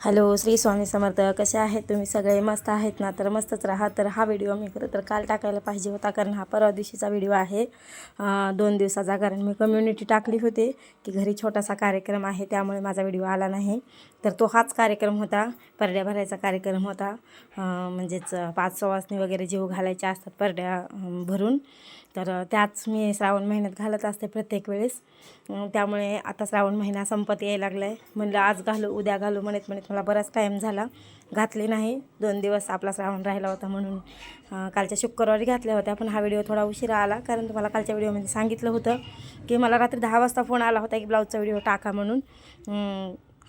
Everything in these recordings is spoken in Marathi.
हॅलो श्री स्वामी समर्थ. कसे आहेत तुम्ही? सगळे मस्त आहेत ना? तर मस्तच राहा. तर हा व्हिडिओ मी खरं तर काल टाकायला पाहिजे होता कारण हा परवा दिवशीचा व्हिडिओ आहे. दोन दिवसाचा कारण मी कम्युनिटी टाकली होती की घरी छोटासा कार्यक्रम आहे त्यामुळे माझा व्हिडिओ आला नाही. तर तो हाच कार्यक्रम होता परड्या भरायचा कार्यक्रम होता. म्हणजेच पाच सवासनी वगैरे जीव घालायच्या असतात परड्या भरून. तर त्याच मी श्रावण महिन्यात घालत असते प्रत्येक वेळेस. त्यामुळे आता श्रावण महिना संपत यायला लागला आहे म्हणलं आज घालू उद्या घालू म्हणत म्हणत मला बराच टाईम झाला. घातले नाही. दोन दिवस आपला श्रावण राहिला होता म्हणून कालच्या शुक्रवारी घातल्या होत्या. पण हा व्हिडिओ थोडा उशिरा आला कारण तुम्हाला कालच्या व्हिडिओमध्ये सांगितलं होतं की मला रात्री दहा वाजता फोन आला होता की ब्लाऊजचा व्हिडिओ टाका म्हणून.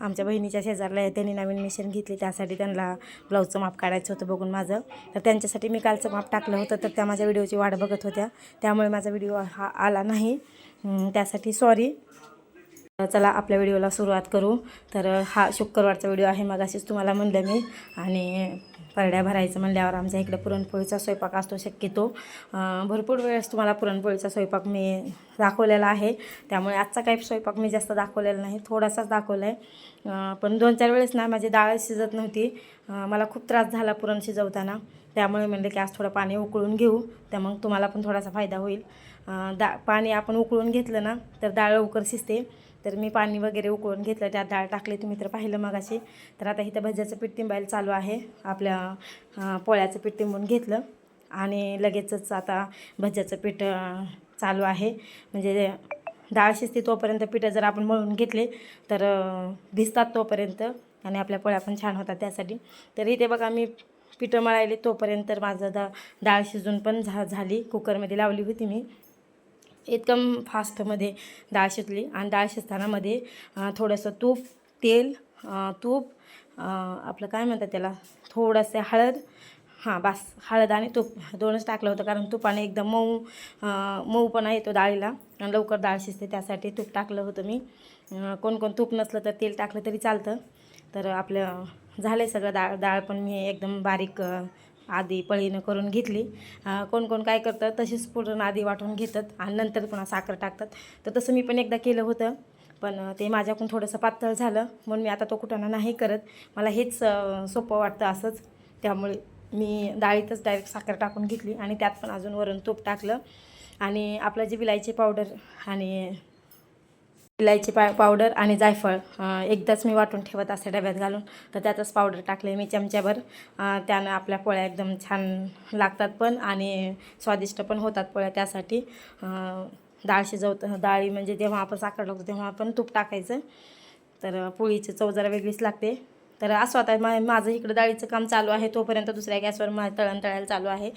आमच्या बहिणीच्या शेजारला आहे. त्यांनी नवीन मिशन घेतली. त्यासाठी त्यांना ब्लाऊजचं माप काढायचं होतं बघून माझं. तर त्यांच्यासाठी मी कालचं माप टाकलं होतं. तर त्या माझ्या व्हिडिओची वाट बघत होत्या. त्यामुळे माझा व्हिडिओ हा आला नाही. त्यासाठी सॉरी चला आपल्या व्हिडिओला सुरुवात करू. तर हा शुक्रवारचा व्हिडिओ आहे. मग अशीच तुम्हाला म्हणलं मी. आणि परड्या भरायचं म्हणल्यावर आमच्या इकडे पुरणपोळीचा स्वयंपाक असतो शक्यतो. भरपूर वेळेस तुम्हाला पुरणपोळीचा स्वयंपाक मी दाखवलेला आहे. त्यामुळे आजचा काही स्वयंपाक मी जास्त दाखवलेला नाही. थोडासाच दाखवला आहे पण दोन चार वेळेस ना माझी डाळ शिजत नव्हती. मला खूप त्रास झाला पुरण शिजवताना. त्यामुळे म्हणलं की आज थोडं पाणी उकळून घेऊ. तर मग तुम्हाला पण थोडासा फायदा होईल. दा पाणी आपण उकळून घेतलं ना तर डाळ लवकर शिजते. तर मी पाणी वगैरे उकळून घेतलं त्यात डाळ टाकली तुम्ही तर पाहिलं मगाशी. तर आता इथं भज्याचं पीठ तिंबायला चालू आहे. आपल्या पोळ्याचं पीठ तिंबून घेतलं आणि लगेचच आता भज्याचं पीठ चालू आहे. म्हणजे डाळ शिजते तोपर्यंत पिठं जर आपण मळून घेतले तर भिजतात तोपर्यंत आणि आपल्या पोळ्या पण छान होतात त्यासाठी. तर इथे बघा मी पिठं मळायले तोपर्यंत माझं दा डाळ शिजून पण झा झाली. कुकरमध्ये लावली होती मी. एकदम फास्टमध्ये डाळ शिजली. आणि डाळ शिजताना मध्ये थोडंसं तूप तेल तूप आपलं काय म्हणतात त्याला? थोडंसं हळद. हां बास. हळद आणि तूप. दोनच टाकलं होतं कारण तुपाने एकदम मऊ मऊपणा येतो डाळीला. आणि लवकर डाळ शिजते. त्यासाठी तूप टाकलं होतं मी. कोणकोण कोण कोण तूप नसलं तर तेल टाकलं तरी चालतं. तर आपलं झालं आहे सगळं डाळ. डाळ पण मी एकदम बारीक आधी पळीनं करून घेतली. कोण कोण काय करतं तशीच पूर्ण आधी वाटून घेतात आणि नंतर पुन्हा साखर टाकतात. तर तसं मी पण एकदा केलं होतं. पण ते माझ्याकडून थोडंसं पातळ झालं. म्हणून मी आता तो कुटाणा नाही करत. मला हेच सोपं वाटतं असंच. त्यामुळे मी डाळीतच डायरेक्ट साखर टाकून घेतली आणि त्यात पण अजून वरून तूप टाकलं. आणि आपलं जे विलायची पावडर आणि इलायची पा पावडर आणि जायफळ एकदाच मी वाटून ठेवत असे डब्यात घालून. तर त्यातच पावडर टाकले मी चमच्याभर. त्यानं आपल्या पोळ्या एकदम छान लागतात पण आणि स्वादिष्ट पण होतात पोळ्या त्यासाठी. डाळ शिजवत डाळी म्हणजे जेव्हा आपण साखर लागतो तेव्हा आपण तूप टाकायचं. तर पोळीची चव जरा वेगळीच लागते. तर असं आता मा माझं इकडं डाळीचं काम चालू आहे. तोपर्यंत दुसऱ्या गॅसवर मा तळण तळायला चालू आहे.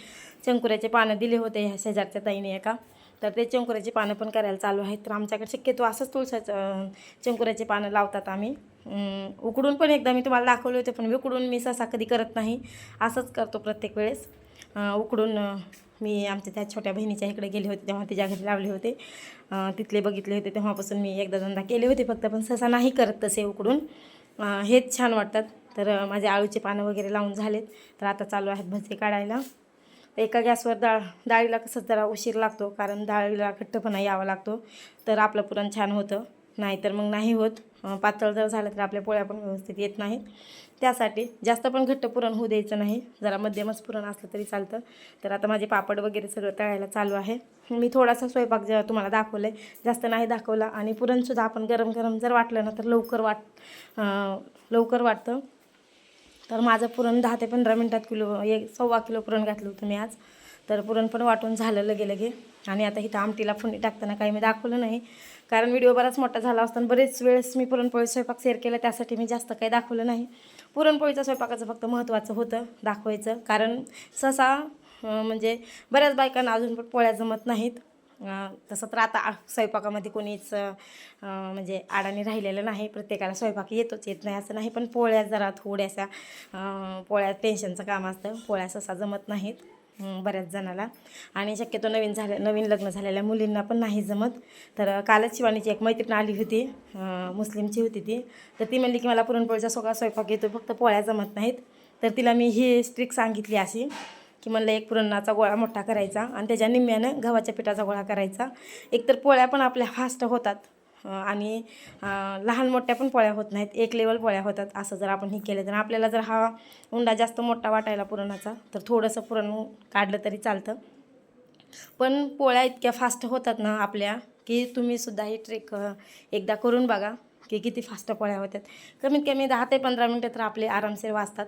शंकुऱ्याचे पानं दिले होते ह्या शेजारच्या ताईने एका. तर ते चंकुराची पानं पण करायला चालू आहेत. तर आमच्याकडे शक्यतो असंच तुळसाचं अं, पानं लावतात आम्ही. उकडून पण एकदा मी तुम्हाला दाखवले होते पण उकडून मी सहसा कधी करत नाही. असंच करतो प्रत्येक वेळेस. उकडून मी आमच्या त्या छोट्या बहिणीच्या इकडे गेले होते तेव्हा तिच्या घरी लावले होते. तिथले बघितले होते तेव्हापासून मी एकदा दोनदा केले होते फक्त पण ससा नाही करत तसे उकडून. हेच छान वाटतात. तर माझे आळूचे पानं वगैरे लावून झालेत. तर आता चालू आहेत भजे काढायला. एका गॅसवर डाळ डाळीला कसं जरा उशीर लागतो कारण डाळीला घट्टपणा यावा लागतो. तर आपलं पुरण छान होतं. नाहीतर मग नाही होत. पातळ जर झालं तर आपल्या पोळ्या पण व्यवस्थित येत नाहीत. त्यासाठी जास्त पण घट्ट पुरण होऊ द्यायचं नाही. जरा मध्यमच पुरण असलं तरी चालतं. तर आता माझे पापड वगैरे सगळं तळायला चालू आहे. मी थोडासा स्वयंपाक जेव्हा तुम्हाला दाखवलं आहे जास्त नाही दाखवला. आणि पुरणसुद्धा आपण गरम गरम जर वाटलं ना तर लवकर वाट लवकर वाटतं. तर माझं पुरण दहा ते पंधरा मिनटात किलो एक सव्वा किलो पुरण घातलं होतं मी आज. तर पुरण पण वाटून झालं लगे लगे. आणि आता इथं आमटीला फोडणी टाकताना काही मी दाखवलं नाही. कारण व्हिडिओ बराच मोठा झाला असताना बरेच वेळेस मी पुरणपोळी स्वयंपाक शेअर केला त्यासाठी मी जास्त काही दाखवलं नाही. पुरणपोळीच्या स्वयंपाकाचं फक्त महत्त्वाचं होतं दाखवायचं. कारण सहसा म्हणजे बऱ्याच बायकांना अजून पण पोळ्या जमत नाहीत. तसं तर आता स्वयंपाकामध्ये कोणीच म्हणजे आडाने राहिलेलं नाही. प्रत्येकाला स्वयंपाक येतोच येत नाही असं नाही. पण पोळ्या जरा थोड्याशा पोळ्या टेन्शनचं काम असतं. पोळ्या ससा जमत नाहीत बऱ्याच जणाला. आणि शक्यतो नवीन झाल्या नवीन लग्न झालेल्या मुलींना पण नाही जमत. तर कालच शिवानीची एक मैत्रीण आली होती मुस्लिमची होती ती. तर ती म्हणली की मला पुरणपोळीचा सगळा स्वयंपाक येतो फक्त पोळ्या जमत नाहीत. तर तिला मी ही स्ट्रिक सांगितली अशी की म्हणलं एक पुरणाचा गोळा मोठा करायचा आणि त्याच्या निम्म्यानं गव्हाच्या पिठाचा गोळा करायचा. एकतर पोळ्या पण आपल्या फास्ट होतात. आणि लहान मोठ्या पण पोळ्या होत नाहीत. एक लेवल पोळ्या होतात. असं जर आपण हे केलं तर आपल्याला जर हा उंडा जास्त मोठा वाटायला पुरणाचा तर थोडंसं पुरण काढलं तरी चालतं. पण पोळ्या इतक्या फास्ट होतात ना आपल्या की तुम्ही सुद्धा ही ट्रेक एकदा करून बघा की किती फास्ट पोळ्या होतात. कमीत कमी दहा ते पंधरा मिनटं तर आपले आरामशीर वाचतात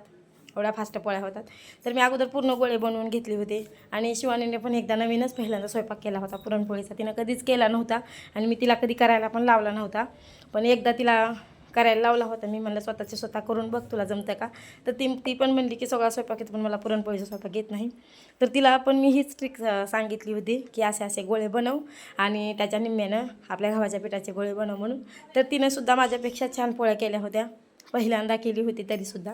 एवढ्या फास्ट पोळ्या होतात. तर मी अगोदर पूर्ण गोळे बनवून घेतले होते. आणि शिवानीने पण एकदा नवीनच पहिल्यांदा स्वयंपाक केला होता पुरणपोळीचा. तिनं कधीच केला नव्हता आणि मी तिला कधी करायला पण लावला नव्हता. पण एकदा तिला करायला लावला होता. मी म्हणलं स्वतःचे स्वतः करून बघ तुला जमतं का? तर ती ती पण म्हणली की सगळा स्वयंपाक येतो पण मला पुरणपोळीचा स्वयंपाक येत नाही. तर तिला पण मी हीच ट्रिक सांगितली होती की असे असे गोळे बनव आणि त्याच्या निम्म्यानं आपल्या गव्हाच्या पिठाचे गोळे बनव म्हणून. तर तिनंसुद्धा माझ्यापेक्षा छान पोळ्या केल्या होत्या. पहिल्यांदा केली होती तरीसुद्धा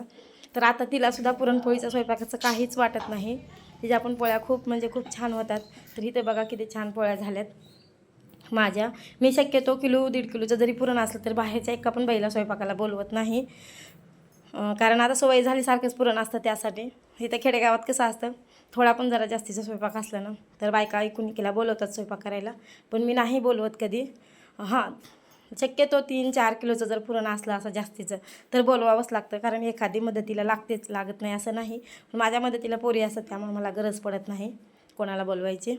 तर आता तिलासुद्धा पुरणपोळीचा स्वयंपाकाचं काहीच वाटत नाही. तिच्या पण पोळ्या खूप म्हणजे खूप छान होतात. तर इथे बघा किती छान पोळ्या झाल्यात. माझ्या मी शक्यतो किलो दीड किलोचं जरी पुरण असलं तर बाहेरच्या एका पण बैला स्वयंपाकाला बोलवत नाही. कारण आता सवय झाली सारखंच पुरण असतं त्यासाठी. इथं खेडेगावात कसं असतं थोडा पण जरा जास्तीचा स्वयंपाक असला ना तर बायका ऐकून तिला बोलवतात स्वयंपाक करायला. पण मी नाही बोलवत कधी. हां शक्यतो तीन चार किलोचं जर पुरण असलं असं जास्तीचं तर बोलवावंच लागतं. कारण एखादी मदतीला लागतेच लागत नाही असं नाही. पण माझ्या मदतीला पोरी असतात त्यामुळे मला गरज पडत नाही कोणाला बोलवायची.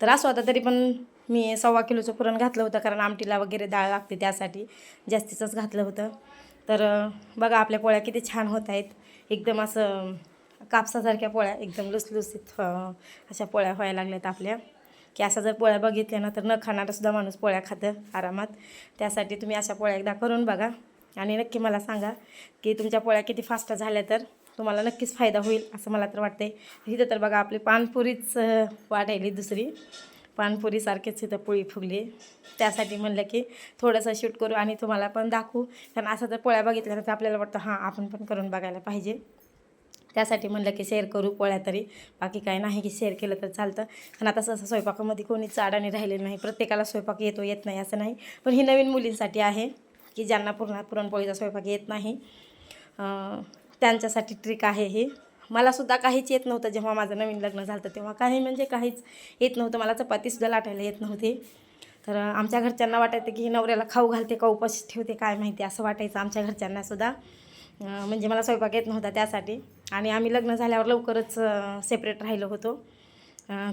तर असं आता तरी पण मी सव्वा किलोचं पुरण घातलं होतं कारण आमटीला वगैरे डाळ लागते त्यासाठी जास्तीचंच घातलं होतं. तर बघा आपल्या पोळ्या किती छान होत आहेत. एकदम असं कापसासारख्या पोळ्या एकदम लुसलुसीत अशा पोळ्या व्हायला लागल्यात आपल्या. की अशा जर पोळ्या बघितल्या ना तर न खाणारासुद्धा माणूस पोळ्या खातं आरामात. त्यासाठी तुम्ही अशा पोळ्या एकदा करून बघा. आणि नक्की मला सांगा की तुमच्या पोळ्या किती फास्ट झाल्या तर तुम्हाला नक्कीच फायदा होईल असं मला तर वाटते इथं तर बघा आपली पानपुरीच वाटायली दुसरी. पानपुरीसारखीच इथं पोळी फुगली. त्यासाठी म्हणलं की थोडंसं शूट करू आणि तुम्हाला पण दाखवू. कारण असं जर पोळ्या बघितल्या तर आपल्याला वाटतं हां आपण पण करून बघायला पाहिजे. त्यासाठी म्हणलं की शेअर करू पोळ्या तरी. बाकी काय नाही की शेअर केलं तर चालतं. पण आता असं स्वयंपाकामध्ये कोणीच अडाणी राहिलेलं नाही. प्रत्येकाला स्वयंपाक येतो येत नाही असं नाही. पण ही नवीन मुलींसाठी आहे की ज्यांना पूर्ण पुरणपोळीचा स्वयंपाक येत नाही. त्यांच्यासाठी ट्रिक आहे ही. मलासुद्धा काहीच येत नव्हतं जेव्हा माझं नवीन लग्न झालं होतं तेव्हा. काही म्हणजे काहीच येत नव्हतं. मला चपातीसुद्धा लाटायला येत नव्हती. तर आमच्या घरच्यांना वाटायचं की नवऱ्याला खाऊ घालते का उपाशी ठेवते काय माहिती असं वाटायचं आमच्या घरच्यांनासुद्धा म्हणजे मला स्वयंपाक येत नव्हता त्यासाठी. आणि आम्ही लग्न झाल्यावर लवकरच सेपरेट राहिलो होतो.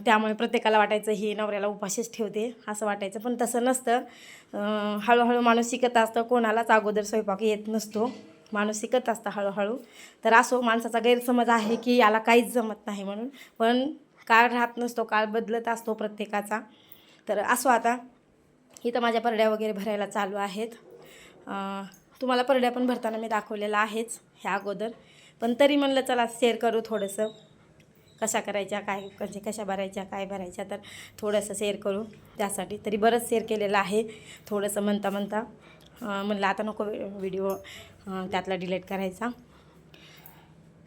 त्यामुळे प्रत्येकाला वाटायचं ही नवऱ्याला उपाशीच ठेवते असं वाटायचं. पण तसं नसतं. हळूहळू माणूस शिकत असतं कोणालाच अगोदर स्वयंपाक येत नसतो. माणूस शिकत असतं हळूहळू. तर असो माणसाचा गैरसमज आहे की याला काहीच जमत नाही म्हणून. पण काळ राहत नसतो काळ बदलत असतो प्रत्येकाचा. तर असो आता. इथं माझ्या परड्या वगैरे भरायला चालू आहेत. तुम्हाला परड्या पण भरताना मी दाखवलेलं आहेच ह्या अगोदर. पण तरी म्हणलं चला शेअर करू थोडंसं. कशा करायच्या काय म्हणजे कशा भरायच्या काय भरायच्या तर थोडंसं शेअर करू. त्यासाठी तरी बरंच शेअर केलेलं आहे. थोडंसं म्हणता म्हणता म्हणलं आता नको व्हिडिओ त्यातला डिलीट करायचा.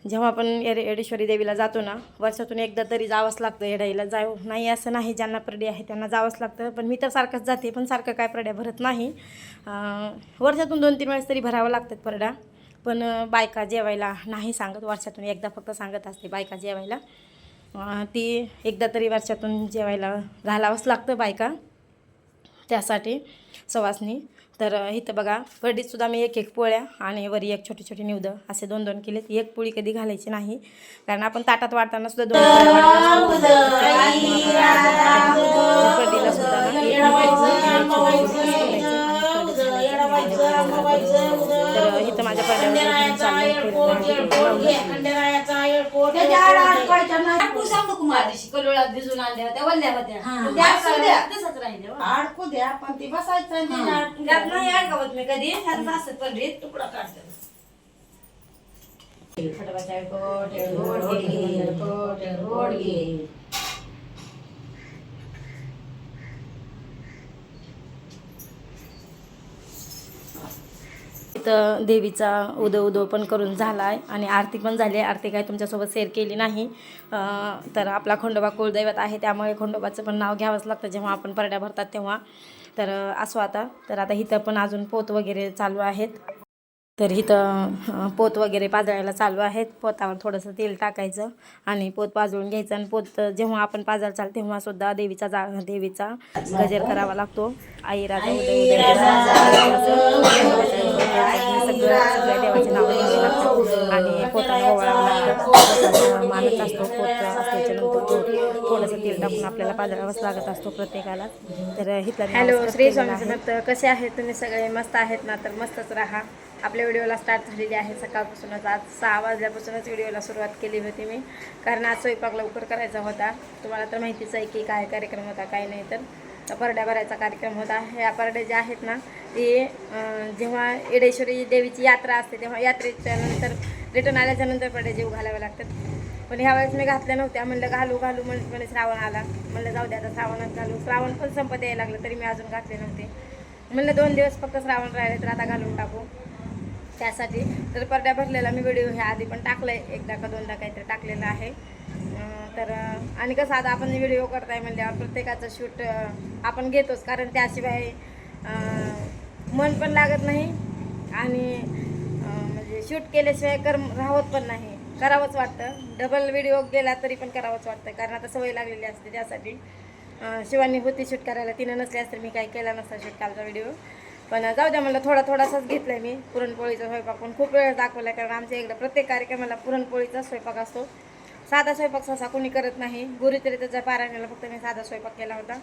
जेव्हा आपण येडे येडेश्वरी देवीला जातो ना वर्षातून एकदा तरी जावंच लागतं येडाईला जाऊ हो, नाही असं नाही. ज्यांना परडी आहे त्यांना जावंच लागतं. पण मी तर सारखंच जाते पण सारखं काय प्रड्या भरत नाही. वर्षातून दोन तीन वेळेस तरी भरावं लागतात परड्या पण बायका जेवायला नाही सांगत. वर्षातून एकदा फक्त सांगत असते बायका जेवायला. ती एकदा तरी वर्षातून जेवायला घालावंच लागतं बायका. त्यासाठी सवासनी तर इथं बघा परडीतसुद्धा मी एक एक पोळ्या आणि वरी एक छोटी छोटी निवदं असे दोन दोन केलेत एक पोळी कधी घालायची नाही कारण आपण ताटात वाढताना सुद्धा दोन. तर इथं माझ्या पडद्यावर सांगतो कुमार दिवशी कलोळात भिजून आणल्या होत्या वल्ल्या होत्या हा. त्या असू द्या, तसंच राहिले हो. अडकू द्या पण ती बसायचं आणि अडकू त्यात द्या. नाही अडकवत मी कधी ह्यात असत पडलीत तुकडा काढतात कोट, कोट. इथं देवीचा उदो उदो पण करून झाला आहे आणि आरती पण झाली आहे. आरती काय तुमच्यासोबत शेअर केली नाही. तर आपला खंडोबा कुळदैवत आहे त्यामुळे खंडोबाचं पण नाव घ्यावंच लागतं. जेव्हा आपण परड्या भरतात तेव्हा. तर असो आता. तर आता इथं पण अजून पोत वगैरे चालू आहेत. तर इथं पोत वगैरे पाजळायला चालू आहेत पोतावर थोडंसं तेल टाकायचं आणि पोत पाजळून घ्यायचं आणि पोत जेव्हा आपण पाजायला चाल तेव्हा सुद्धा देवीचा जा देवीचा गजर करावा लागतो आई राजा सगळ्या देवाचे नाव घ्यावे लागतात आणि पोताला ओवाळावं लागतं मानच असतो पोत असल्याच्या नंतर तो थोडंसं तेल टाकून आपल्याला पाजळावंच लागत असतो प्रत्येकाला तर इथला हॅलो श्री स्वामी कसे आहेत तुम्ही सगळे मस्त आहेत ना तर मस्तच राहा आपल्या व्हिडिओला स्टार्ट झालेली आहे. सकाळपासूनच आज सहा वाजल्यापासूनच व्हिडिओला सुरुवात केली होती मी. कारण आज स्वयंपाक लवकर करायचा होता. तुम्हाला तर माहितीच आहे की काय कार्यक्रम होता काय नाही तर. परड्या भरायचा कार्यक्रम होता. ह्या परड्या ज्या आहेत ना ते जेव्हा येडेश्वरी देवीची यात्रा असते तेव्हा यात्रेच्या नंतर रिटर्न आल्याच्यानंतर परड्या जीव घालावे लागतात. पण ह्या वेळेस मी घातल्या नव्हत्या म्हणलं घालू घालू म्हणत म्हणे श्रावण आला. म्हणलं जाऊ द्या आता श्रावणात घालू. श्रावण पण संपत यायला लागलं तरी मी अजून घातले नव्हते. म्हणलं दोन दिवस फक्त श्रावण राहिले तर आता घालून टाकू. त्यासाठी. तर परड्या भरलेला मी व्हिडिओ ह्या आधी पण टाकलाय. एकदा का दोनदा काहीतरी टाकलेला आहे. तर आणि कसं आता आपण व्हिडिओ करताय म्हणल्यावर प्रत्येकाचं शूट आपण घेतोच. कारण त्याशिवाय मन पण लागत नाही. आणि म्हणजे शूट केल्याशिवाय कर राहत पण नाही. करावंच वाटतं. डबल व्हिडिओ गेला तरी पण करावंच वाटतं. कारण आता सवय लागलेली असते त्यासाठी. शिवानी होती शूट करायला. तिनं नसल्यास तर मी काही केला नसता शूट कालचा व्हिडिओ पण जाऊ द्या म्हणलं थोडा थोडासाच घेतलाय मी पुरणपोळीचा स्वयंपाक पण खूप वेळ दाखवला कारण आमच्या इकडं प्रत्येक कार्यक्रमाला पुरणपोळीचा स्वयंपाक असतो. साधा स्वयंपाक सहसा कोणी करत नाही. गुरुचरित्राच्या पारायणाला फक्त मी साधा स्वयंपाक केला होता.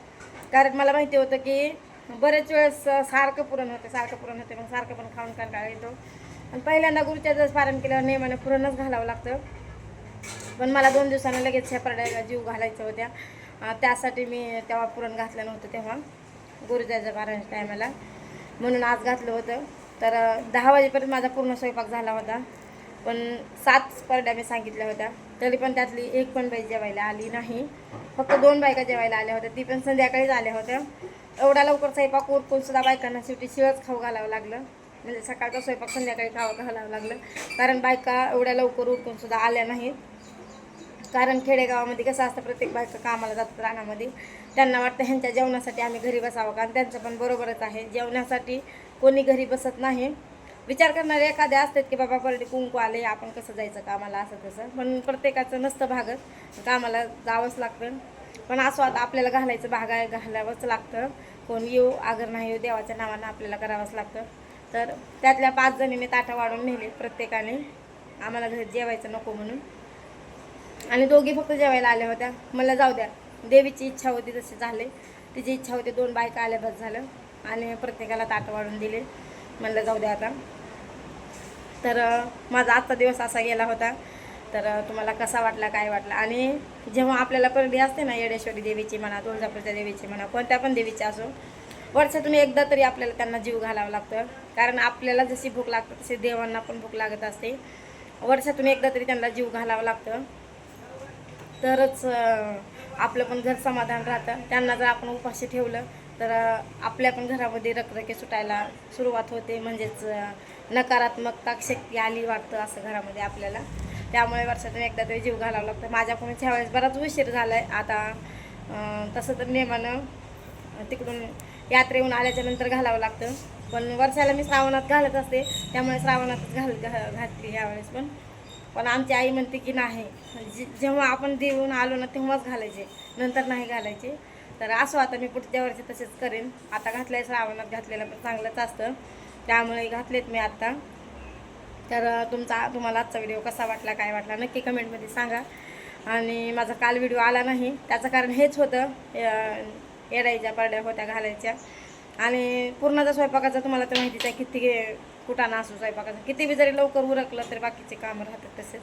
कारण मला माहिती होतं की बरेच वेळेस सारखं पुरण होते सारखं पुरण होते मग सारखं पण खाऊन कंटाळा येतो. आणि पहिल्यांदा गुरुचरित्राचं पारायण केल्यावर नेमानं पुरणच घालावं लागतं. पण मला दोन दिवसानं लगेच ह्या जीव घालायच्या होत्या. त्यासाठी मी तेव्हा पुरण घातलं नव्हतं तेव्हा. गुरुजाच्या पारायण टायमाला म्हणून आज घातलं होतं. तर दहा वाजेपर्यंत माझा पूर्ण स्वयंपाक झाला होता. पण सात स्पर्धा मी सांगितल्या होत्या. तरी पण त्यातली एक पण बाई जेवायला आली नाही. फक्त दोन बायका जेवायला आल्या होत्या. ती पण संध्याकाळीच आल्या होत्या. एवढा लवकर स्वयंपाक उरकून सुद्धा बायकांना शेवटी शिळच खाऊ घालावं लागलं. म्हणजे सकाळचा स्वयंपाक संध्याकाळी खावं घालावं लागलं. कारण बायका एवढ्या लवकर उरकून सुद्धा आल्या नाहीत. कारण खेडेगावामध्ये कसं असतं प्रत्येक बायका कामाला जातात रानामध्ये. त्यांना वाटतं ह्यांच्या जेवणासाठी आम्ही घरी बसावं कारण त्यांचं पण बरोबरच आहे. जेवणासाठी कोणी घरी बसत नाही. विचार करणारे एखादे असतात की बाबा परडे कुंकू आले आपण कसं जायचं कामाला? असं तसं. पण प्रत्येकाचं नसतं भागत. कामाला जावंच लागतं. पण असं आता आपल्याला घालायचं भाग आहे घालावंच लागतं. कोण येऊ आगर नाही येऊ देवाच्या नावानं आपल्याला करावंच लागतं. तर त्यातल्या पाच जणी मी ताटं वाढून नेले प्रत्येकाने. आम्हाला घरी जेवायचं नको म्हणून. आणि दोघी फक्त जेवायला आल्या होत्या. मला जाऊ द्या. देवीची इच्छा होती तसे झाले. तिची इच्छा होती दोन बायका आल्या बस झालं. आणि प्रत्येकाला ताट वाढून दिले. म्हणलं जाऊ द्या आता. तर माझा आजचा दिवस असा गेला होता. तर तुम्हाला कसा वाटला काय वाटला? आणि जेव्हा आपल्याला परडी असते ना येडेश्वरी देवीची म्हणा तुळजापूरच्या देवीची म्हणा कोणत्या पण देवीची असो वर्षातून एकदा तरी आपल्याला त्यांना जीव घालावं लागतं. कारण आपल्याला जशी भूक लागते तशी देवांना पण भूक लागत असते. वर्षातून एकदा तरी त्यांना जीव घालावं लागतं. तरच आपलं पण घर समाधान राहतं. त्यांना जर आपण उपाशी ठेवलं तर आपल्या पण घरामध्ये रखरखे सुटायला सुरुवात होते. म्हणजेच नकारात्मकता शक्ती आली वाटतं असं घरामध्ये आपल्याला. त्यामुळे वर्षातून एकदा तरी जीव घालावं लागतं. माझ्याकडून ह्यावेळेस बराच उशीर झाला आहे आता तसं तर नेमानं तिकडून यात्रेहून आल्याच्यानंतर घालावं लागतं. पण वर्षाला मी श्रावणात घालत असते. त्यामुळे श्रावणात घाल घा- घातली यावेळेस पण. पण आमची आई म्हणते की नाही जे- जेव्हा आपण देऊन आलो ना तेव्हाच घालायचे नंतर नाही घालायचे. तर असं आता मी पुढच्या वर्षी तसेच करेन. आता घातलंय श्रावणात घातलेलं पण चांगलंच असतं. त्यामुळे घातलेत मी आत्ता तर तुमचा तुम्हाला आजचा व्हिडिओ कसा वाटला काय वाटला नक्की कमेंटमध्ये सांगा. आणि माझा काल व्हिडिओ आला नाही त्याचं कारण हेच होतं येडायच्या येडाईच्या परड्या होत्या घालायच्या. आणि पूर्णाचा स्वयंपाकाचा तुम्हाला तर माहितीच आहे किती कुठं ना असू स्वयंपाकाचं. किती बी जरी लवकर उरकलं तरी बाकीचे कामं राहतात तसेच.